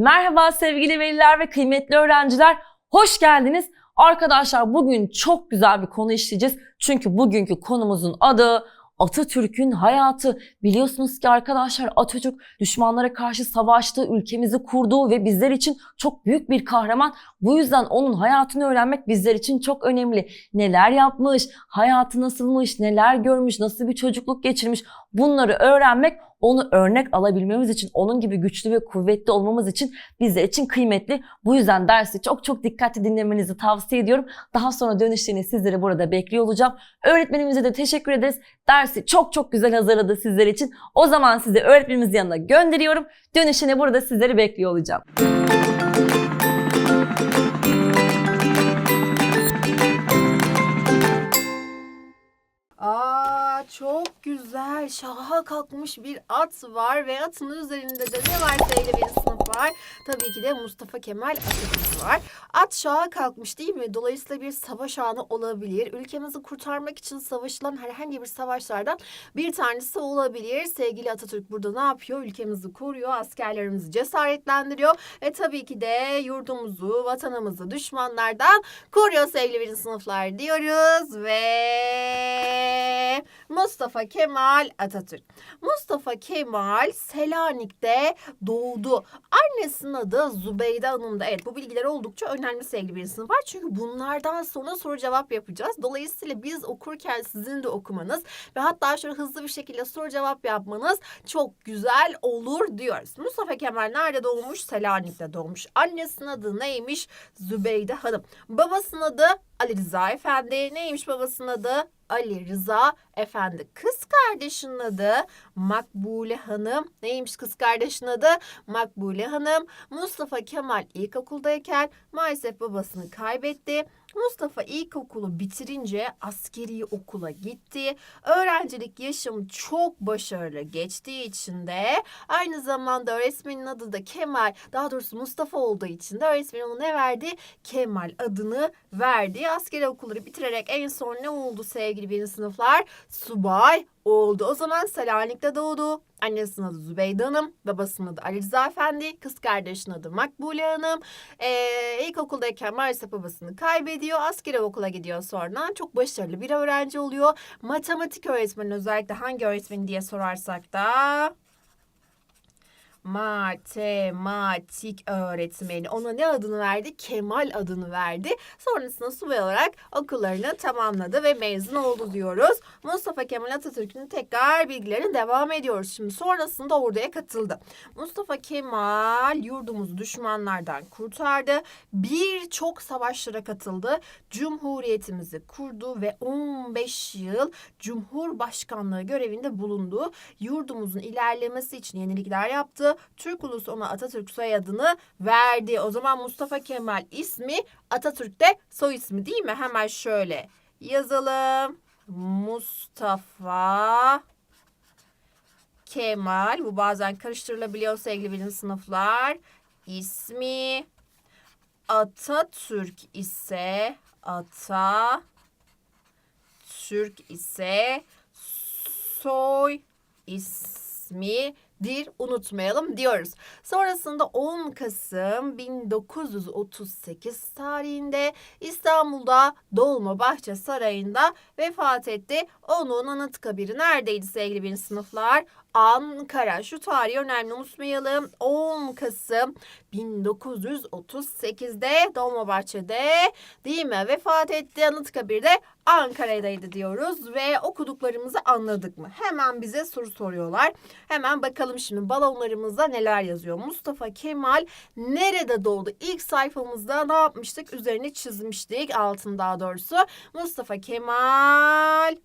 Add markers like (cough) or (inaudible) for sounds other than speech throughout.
Merhaba sevgili veliler ve kıymetli öğrenciler. Hoş geldiniz. Arkadaşlar bugün çok güzel bir konu işleyeceğiz. Çünkü bugünkü konumuzun adı Atatürk'ün hayatı. Biliyorsunuz ki arkadaşlar Atatürk düşmanlara karşı savaştı, ülkemizi kurdu ve bizler için çok büyük bir kahraman. Bu yüzden onun hayatını öğrenmek bizler için çok önemli. Neler yapmış, hayatı nasılmış, neler görmüş, nasıl bir çocukluk geçirmiş bunları öğrenmek onu örnek alabilmemiz için, onun gibi güçlü ve kuvvetli olmamız için bizler için kıymetli. Bu yüzden dersi çok çok dikkatli dinlemenizi tavsiye ediyorum. Daha sonra dönüşlerini sizleri burada bekliyor olacağım. Öğretmenimize de teşekkür ederiz. Dersi çok çok güzel hazırladı sizler için. O zaman sizi öğretmenimizin yanına gönderiyorum. Dönüşüne burada sizleri bekliyor olacağım. Aa çok güzel. Şaha kalkmış bir at var ve atın üzerinde de ne var sayılı bir sınıf var. Tabii ki de Mustafa Kemal Atatürk var. At şaha kalkmış değil mi? Dolayısıyla bir savaş anı olabilir. Ülkemizi kurtarmak için savaşılan herhangi bir savaşlardan bir tanesi olabilir. Sevgili Atatürk burada ne yapıyor? Ülkemizi koruyor, askerlerimizi cesaretlendiriyor ve tabii ki de yurdumuzu, vatanımızı düşmanlardan koruyor sevgili birinci sınıflar diyoruz ve Mustafa Kemal Atatürk. Mustafa Kemal Selanik'te doğdu. Annesinin adı Zübeyde Hanım'da. Evet bu bilgiler oldukça önemli sevgili bir sınıf var. Çünkü bunlardan sonra soru cevap yapacağız. Dolayısıyla biz okurken sizin de okumanız ve hatta şöyle hızlı bir şekilde soru cevap yapmanız çok güzel olur diyoruz. Mustafa Kemal nerede doğmuş? Selanik'te doğmuş. Annesinin adı neymiş? Zübeyde Hanım. Babasının adı Ali Rıza Efendi. Neymiş babasının adı? Ali Rıza Efendi. Kız kardeşinin adı Makbule Hanım. Neymiş kız kardeşinin adı? Makbule Hanım. Mustafa Kemal ilkokuldayken maalesef babasını kaybetti. Mustafa ilkokulu bitirince askeri okula gitti. Öğrencilik yaşam çok başarılı geçtiği için de aynı zamanda öğretmenin adı da Kemal, daha doğrusu Mustafa olduğu için de öğretmen ona ne verdi? Kemal adını verdi. Askeri okulları bitirerek en son ne oldu sevgili birinci sınıflar? Subay oldu. O zaman Selanik'te doğdu. Annesinin adı Zübeyde Hanım, babasının adı Ali Rıza Efendi, kız kardeşinin adı Makbule Hanım. Ee, ilkokuldayken maalesef babasını kaybediyor. Askeri okula gidiyor sonra. Çok başarılı bir öğrenci oluyor. Matematik öğretmeni özellikle hangi öğretmeni diye sorarsak da matematik öğretmeni. Ona ne adını verdi? Kemal adını verdi. Sonrasında subay olarak okullarını tamamladı ve mezun oldu diyoruz. Mustafa Kemal Atatürk'ün tekrar bilgilerine devam ediyoruz. Şimdi sonrasında orduya katıldı. Mustafa Kemal yurdumuzu düşmanlardan kurtardı. Birçok savaşlara katıldı. Cumhuriyetimizi kurdu ve 15 yıl Cumhurbaşkanlığı görevinde bulundu. Yurdumuzun ilerlemesi için yenilikler yaptı. Türk ulusu ona Atatürk soyadını verdi. O zaman Mustafa Kemal ismi Atatürk'te soy ismi değil mi? Hemen şöyle yazalım. Mustafa Kemal. Bu bazen karıştırılabiliyor sevgili bilim sınıflar. İsmi Atatürk ise Ata Türk ise soy ismidir unutmayalım diyoruz. Sonrasında 10 Kasım 1938 tarihinde İstanbul'da Dolmabahçe Sarayı'nda vefat etti. Onun anıtkabiri neredeydi sevgili birinci sınıflar? Ankara. Şu tarihi önemli unutmayalım. 10 Kasım 1938'de Dolmabahçe'de değil mi? Vefat etti. Anıtkabir de Ankara'daydı diyoruz ve okuduklarımızı anladık mı? Hemen bize soru soruyorlar. Hemen bakalım şimdi balonlarımızda neler yazıyor. Mustafa Kemal nerede doğdu? İlk sayfamızda ne yapmıştık? Üzerini çizmiştik. Altın daha doğrusu. Mustafa Kemal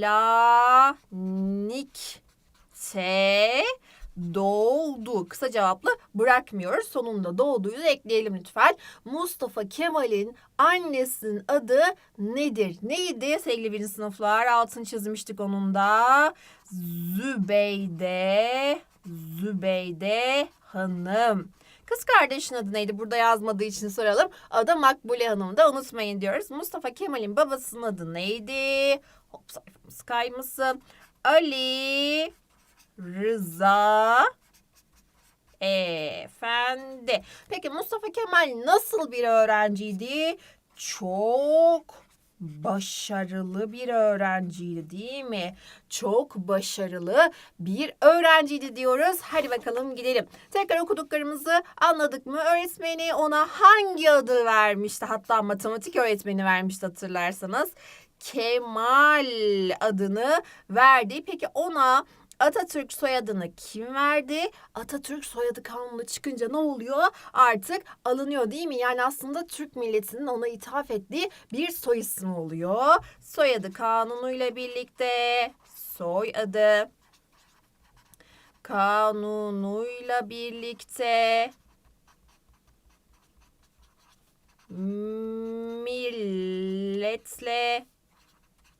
Selanik'te doğdu. Kısa cevaplı bırakmıyoruz. Sonunda doğduğyu da ekleyelim lütfen. Mustafa Kemal'in annesinin adı nedir? Neydi sevgili birinci sınıflar? Altın çizmiştik onun da. Zübeyde, Zübeyde Hanım. Kız kardeşin adı neydi? Burada yazmadığı için soralım. Adı Makbule Hanım da unutmayın diyoruz. Mustafa Kemal'in babasının adı neydi? Hop sayfamız kaymasın. Ali Rıza Efendi. Peki Mustafa Kemal nasıl bir öğrenciydi? Çok başarılı bir öğrenciydi değil mi? Çok başarılı bir öğrenciydi diyoruz. Hadi bakalım gidelim. Tekrar okuduklarımızı anladık mı? Öğretmeni ona hangi adı vermişti? Hatta matematik öğretmeni vermişti hatırlarsanız. Kemal adını verdi. Peki ona Atatürk soyadını kim verdi? Atatürk soyadı kanunu çıkınca ne oluyor? Artık alınıyor değil mi? Yani aslında Türk milletinin ona ithaf ettiği bir soy ismi oluyor. Soyadı kanunuyla birlikte soyadı kanunuyla birlikte milletle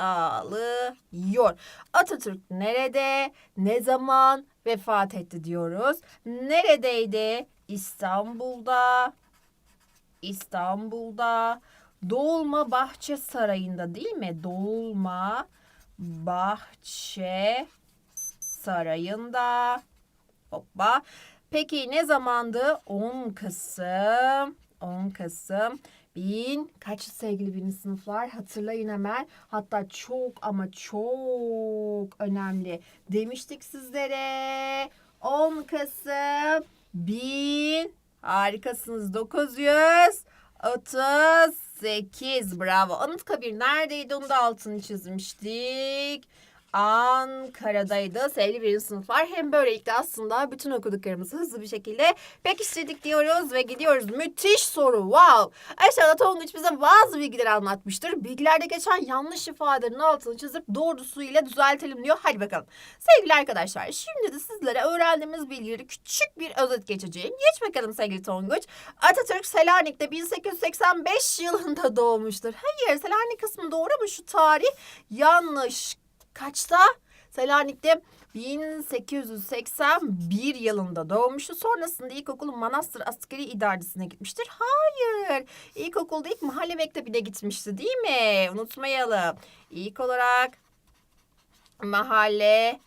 alıyor. Atatürk nerede, ne zaman vefat etti diyoruz. Neredeydi? İstanbul'da. İstanbul'da. Dolma Bahçe Sarayı'nda değil mi? Dolma Bahçe Sarayı'nda. Hoppa. Peki ne zamandı? 10 Kasım. 10 Kasım. Bin. Kaç sevgili birinci sınıflar? Hatırlayın hemen. Hatta çok ama çok önemli. Demiştik sizlere. 10 Kasım. Bin. Harikasınız. 938 bravo. Anıtkabir neredeydi? Onu da altını çizmiştik. Ankara'daydı sevgili birinci sınıflar. Hem böylelikle aslında bütün okuduklarımızı hızlı bir şekilde pekiştirdik diyoruz ve gidiyoruz. Müthiş soru wow. Aşağıda Tonguç bize bazı bilgileri anlatmıştır. Bilgilerde geçen yanlış ifadelerin altını çizip doğrusu ile düzeltelim diyor. Hadi bakalım. Sevgili arkadaşlar şimdi de sizlere öğrendiğimiz bilgileri küçük bir özet geçeceğim. Geç bakalım sevgili Tonguç. Atatürk Selanik'te 1885 yılında doğmuştur. Hayır Selanik kısmı doğru mu şu tarih? Yanlış. Kaçta? Selanik'te 1881 yılında doğmuştu. Sonrasında ilkokulu Manastır Askeri İdaresi'ne gitmiştir. Hayır. İlkokulda ilk mahalle mektebine gitmişti değil mi? Unutmayalım. İlk olarak mahalle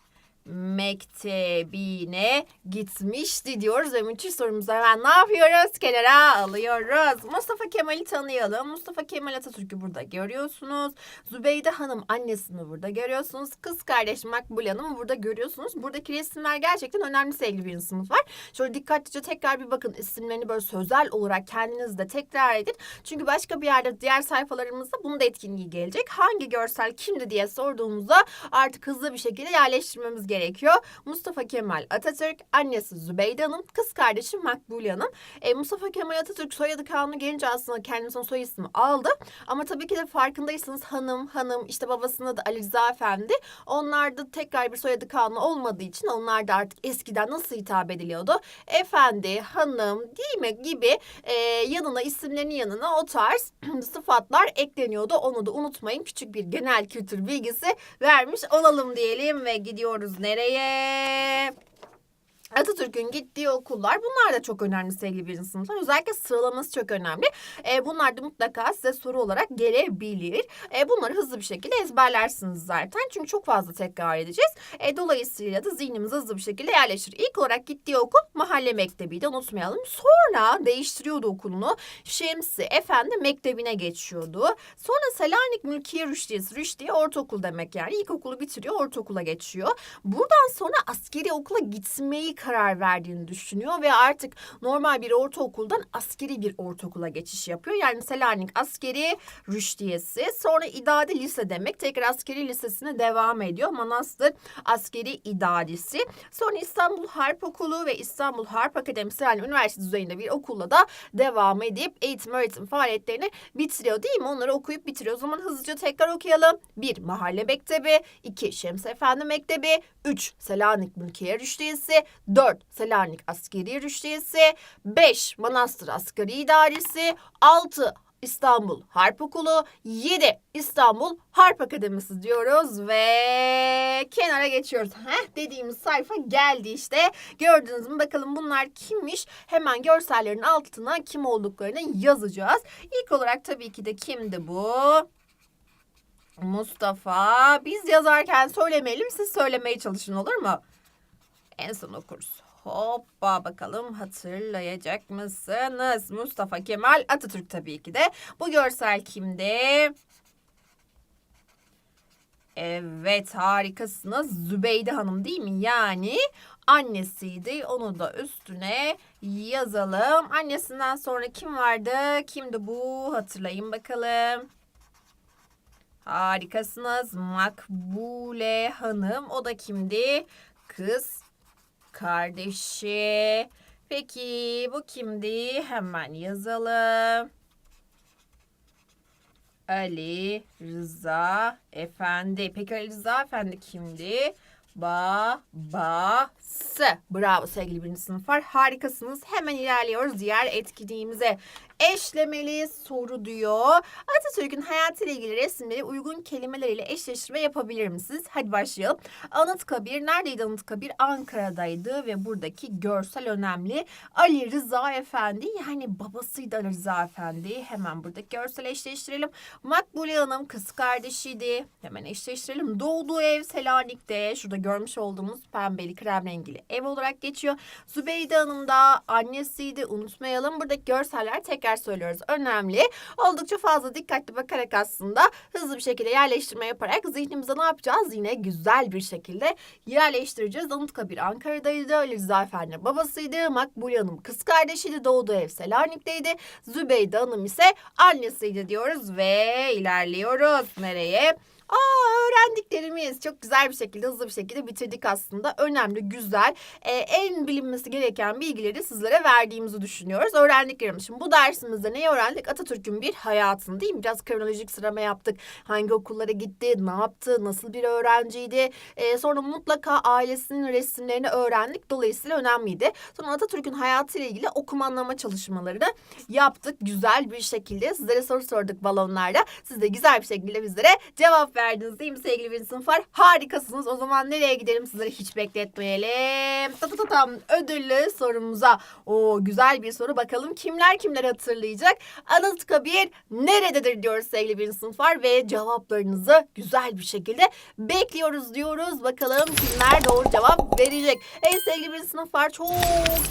mektebine gitmişti diyoruz ve müthiş sorumuzu hemen ne yapıyoruz? Kenara alıyoruz. Mustafa Kemal'i tanıyalım. Mustafa Kemal Atatürk'ü burada görüyorsunuz. Zübeyde Hanım annesini burada görüyorsunuz. Kız kardeş Makbule Hanım'ı burada görüyorsunuz. Buradaki resimler gerçekten önemli sevgili bir sınıflar. Şöyle dikkatlice tekrar bir bakın isimlerini böyle sözel olarak kendiniz de tekrar edin. Çünkü başka bir yerde diğer sayfalarımızda bunun da etkinliği gelecek. Hangi görsel kimdi diye sorduğumuzda artık hızlı bir şekilde yerleştirmemiz gerekiyor. Mustafa Kemal Atatürk, annesi Zübeyde Hanım, kız kardeşi Makbule Hanım. E, Mustafa Kemal Atatürk soyadı kanunu gelince aslında kendisine soy ismi aldı. Ama tabii ki de farkındaysanız hanım, hanım, işte babasının adı Ali Rıza Efendi. Onlar da tekrar bir soyadı kanunu olmadığı için onlar da artık eskiden nasıl hitap ediliyordu? Efendi, hanım değil mi gibi e, yanına isimlerinin yanına o tarz (clears throat) sıfatlar ekleniyordu. Onu da unutmayın. Küçük bir genel kültür bilgisi vermiş olalım diyelim ve gidiyoruz nereye? Atatürk'ün gittiği okullar bunlar da çok önemli sevgili birinci sınıflar. Özellikle sıralaması çok önemli. E, bunlar da mutlaka size soru olarak gelebilir. E, bunları hızlı bir şekilde ezberlersiniz zaten. Çünkü çok fazla tekrar edeceğiz. E, dolayısıyla da zihnimiz hızlı bir şekilde yerleşir. İlk olarak gittiği okul mahalle mektebiydi unutmayalım. Sonra değiştiriyordu okulunu. Şemsi Efendi Mektebi'ne geçiyordu. Sonra Selanik Mülkiye Rüştiyesi. Rüştiye ortaokul demek yani. İlkokulu bitiriyor ortaokula geçiyor. Buradan sonra askeri okula gitmeyi karar verdiğini düşünüyor ve artık normal bir ortaokuldan askeri bir ortaokula geçiş yapıyor. Yani Selanik askeri rüştiyesi sonra idadi lise demek. Tekrar askeri lisesine devam ediyor. Manastır askeri idaresi. Sonra İstanbul Harp Okulu ve İstanbul Harp Akademisi yani üniversite düzeyinde bir okulla da devam edip eğitim öğretim faaliyetlerini bitiriyor değil mi? Onları okuyup bitiriyor. O zaman hızlıca tekrar okuyalım. 1. Mahalle Mektebi 2. Şems Efendi Mektebi 3. Selanik Mülkiye Rüştiyesi 4. Selanik Askeri Rüştiyesi 5. Manastır Askeri İdaresi 6. İstanbul Harp Okulu 7. İstanbul Harp Akademisi diyoruz ve kenara geçiyoruz. Heh dediğimiz sayfa geldi işte. Gördünüz mü bakalım bunlar kimmiş? Hemen görsellerin altına kim olduklarını yazacağız. İlk olarak tabii ki de kimdi bu? Mustafa. Biz yazarken söylemeyelim siz söylemeye çalışın olur mu? En son okuruz. Hoppa bakalım hatırlayacak mısınız? Mustafa Kemal Atatürk tabii ki de. Bu görsel kimde? Evet harikasınız. Zübeyde Hanım değil mi? Yani annesiydi. Onu da üstüne yazalım. Annesinden sonra kim vardı? Kimdi bu? Hatırlayın bakalım. Harikasınız. Makbule Hanım. O da kimdi? Kız kardeşi. Peki bu kimdi? Hemen yazalım. Ali Rıza Efendi. Peki Ali Rıza Efendi kimdi? Babası. Bravo sevgili birinci sınıflar. Harikasınız. Hemen ilerliyoruz diğer etkinliğimize. Eşlemeli soru diyor. Atatürk'ün hayatıyla ilgili resimleri uygun kelimeleriyle eşleştirme yapabilir misiniz? Hadi başlayalım. Anıtkabir neredeydi Anıtkabir? Ankara'daydı ve buradaki görsel önemli. Ali Rıza Efendi yani babasıydı Ali Rıza Efendi. Hemen buradaki görsel eşleştirelim. Makbule Hanım kız kardeşiydi. Hemen eşleştirelim. Doğduğu ev Selanik'te. Şurada görmüş olduğumuz pembeli krem rengili ev olarak geçiyor. Zübeyde Hanım da annesiydi. Unutmayalım. Buradaki görseller tekrar söylüyoruz. Önemli. Oldukça fazla dikkatli bakarak aslında hızlı bir şekilde yerleştirme yaparak zihnimize ne yapacağız? Yine güzel bir şekilde yerleştireceğiz. Anıtkabir Ankara'daydı. Ali Rıza Efendi babasıydı. Makbule Hanım kız kardeşiydi. Doğduğu ev Selanik'teydi. Zübeyde Hanım ise annesiydi diyoruz ve ilerliyoruz. Nereye? Aa öğrendiklerimiz çok güzel bir şekilde hızlı bir şekilde bitirdik aslında. Önemli, güzel, e, en bilinmesi gereken bilgileri sizlere verdiğimizi düşünüyoruz. Öğrendiklerimiz. Şimdi bu dersimizde neyi öğrendik? Atatürk'ün bir hayatını değil mi? Biraz kronolojik sıralama yaptık. Hangi okullara gitti, ne yaptı, nasıl bir öğrenciydi. E, sonra mutlaka ailesinin resimlerini öğrendik. Dolayısıyla önemliydi. Sonra Atatürk'ün hayatıyla ilgili okuma anlama çalışmalarını yaptık. Güzel bir şekilde sizlere soru sorduk balonlarda. Siz de güzel bir şekilde bizlere cevap verdiniz değil mi sevgili birinci sınıflar? Harikasınız. O zaman nereye gidelim sizleri hiç bekletmeyelim. Ta ta ta tam ödüllü sorumuza. O güzel bir soru. Bakalım kimler kimler hatırlayacak? Anıtkabir nerededir diyoruz sevgili birinci sınıflar ve cevaplarınızı güzel bir şekilde bekliyoruz diyoruz. Bakalım kimler doğru cevap verecek. Ey sevgili birinci sınıflar çok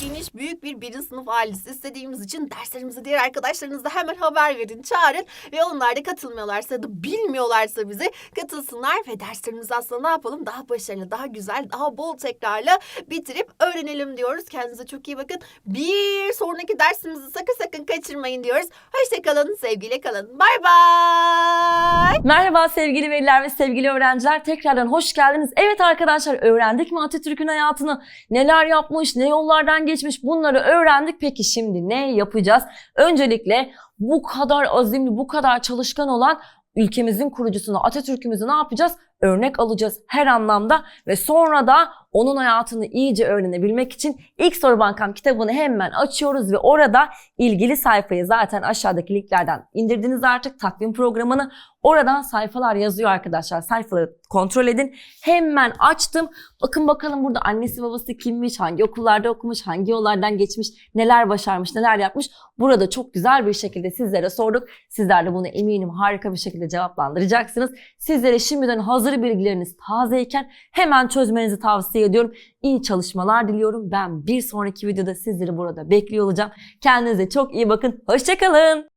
geniş büyük bir birinci sınıf ailesi istediğimiz için derslerimize diğer arkadaşlarınızla hemen haber verin, çağırın ve onlar da katılmıyorlarsa da bilmiyorlarsa bizi katılsınlar ve derslerimizi aslında ne yapalım? Daha başarılı, daha güzel, daha bol tekrarla bitirip öğrenelim diyoruz. Kendinize çok iyi bakın. Bir sonraki dersimizi sakın sakın kaçırmayın diyoruz. Hoşçakalın, sevgiyle kalın. Bay bay. Merhaba sevgili veliler ve sevgili öğrenciler. Tekrardan hoş geldiniz. Evet arkadaşlar öğrendik mi Atatürk'ün hayatını? Neler yapmış, ne yollardan geçmiş bunları öğrendik. Peki şimdi ne yapacağız? Öncelikle bu kadar azimli, bu kadar çalışkan olan ülkemizin kurucusunu Atatürk'ümüzü ne yapacağız? Örnek alacağız her anlamda ve sonra da onun hayatını iyice öğrenebilmek için ilk soru bankam kitabını hemen açıyoruz ve orada ilgili sayfayı zaten aşağıdaki linklerden indirdiniz artık takvim programını. Oradan sayfalar yazıyor arkadaşlar. Sayfaları kontrol edin. Hemen açtım. Bakın bakalım burada annesi babası kimmiş, hangi okullarda okumuş, hangi yollardan geçmiş, neler başarmış, neler yapmış. Burada çok güzel bir şekilde sizlere sorduk. Sizler de bunu eminim harika bir şekilde cevaplandıracaksınız. Sizlere şimdiden hazır bilgileriniz tazeyken hemen çözmenizi tavsiye ediyorum. İyi çalışmalar diliyorum. Ben bir sonraki videoda sizleri burada bekliyor olacağım. Kendinize çok iyi bakın. Hoşçakalın.